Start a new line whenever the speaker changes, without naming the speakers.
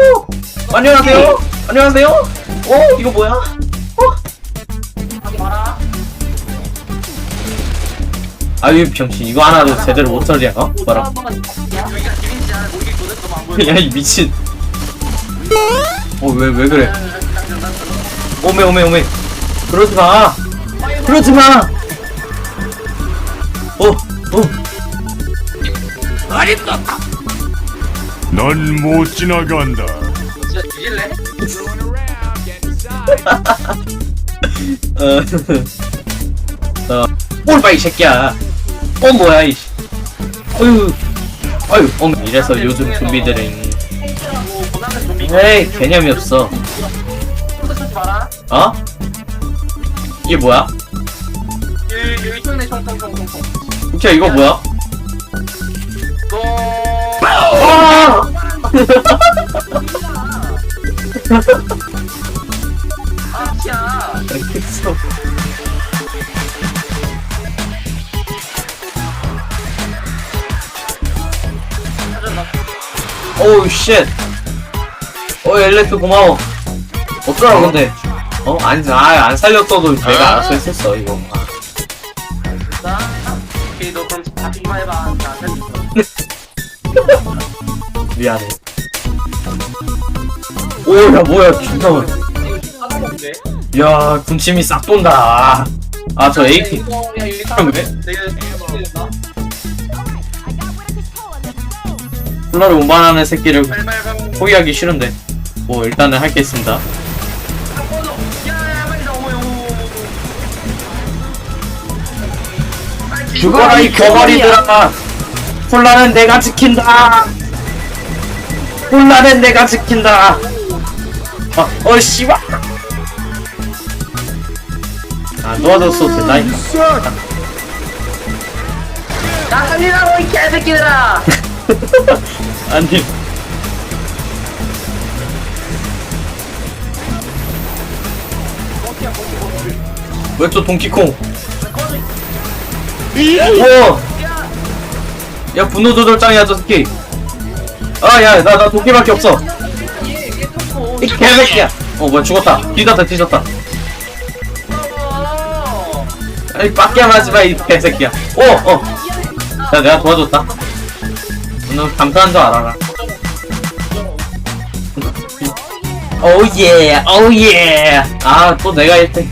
오! 안녕하세요. 안녕하세요. 오, 이거 뭐야?
하지 마라.
아유, 병신. 이거 하나도 제대로 못 처리야. 어? 봐라.
여기가 기린지 안에 모르겠거든. 너무 안 보여.
야, 이 미친. 어, 왜, 왜 그래? 오메, 오메, 오메. 그러지 마. 그러지 마. 어, 어.
넌 못 지나간다.
진짜 뒤질래?
어. 어. 뭘 봐, 이 새끼야. 어, 뭐야, 이씨. 어휴. 어휴, 어, 이래서 요즘 좀비들은.
뭐.
에이, 개념이 없어. 어? 이게 뭐야? 진짜 이거 뭐야? 아,
티야.
알겠어.
찾았나?
오우 쉣. 어 엘렉트 고마워. 어쩌라고 근데. 어? 아니 아 안 살렸어도 내가 알아서 했었어 이거. 아.
자, 오케이 너 그럼 잡히기만 해봐. 자,
미안해. 오야 뭐야 진짜.
이거 까먹었네.
야 군침이 싹 돈다. 아저 콜라를 운반하는 새끼를. 포기하기 싫은데. 뭐 일단은.
야야 빨리 나오요.
죽어라 이 겨가리들아. 콜라는 내가 지킨다. 콜라는 내가 지킨다. 아, 어 씨발. 아 도와줬어 된다니까.
나 살리라고 이 개새끼들아.
아니. 왜 또 동키콩? 우와! 야 분노 조절장이야 저 새끼. 아 야 나 나 도끼밖에
없어.
이 개새끼야. 어 뭐야 죽었다. 뒤졌다 뒤졌다. 아니 빡게 하지 마 이 개새끼야. 오 어. 야 내가 도와줬다. 너는 감사한 줄 알아라. 오예 오예. 아 또 내가 1등.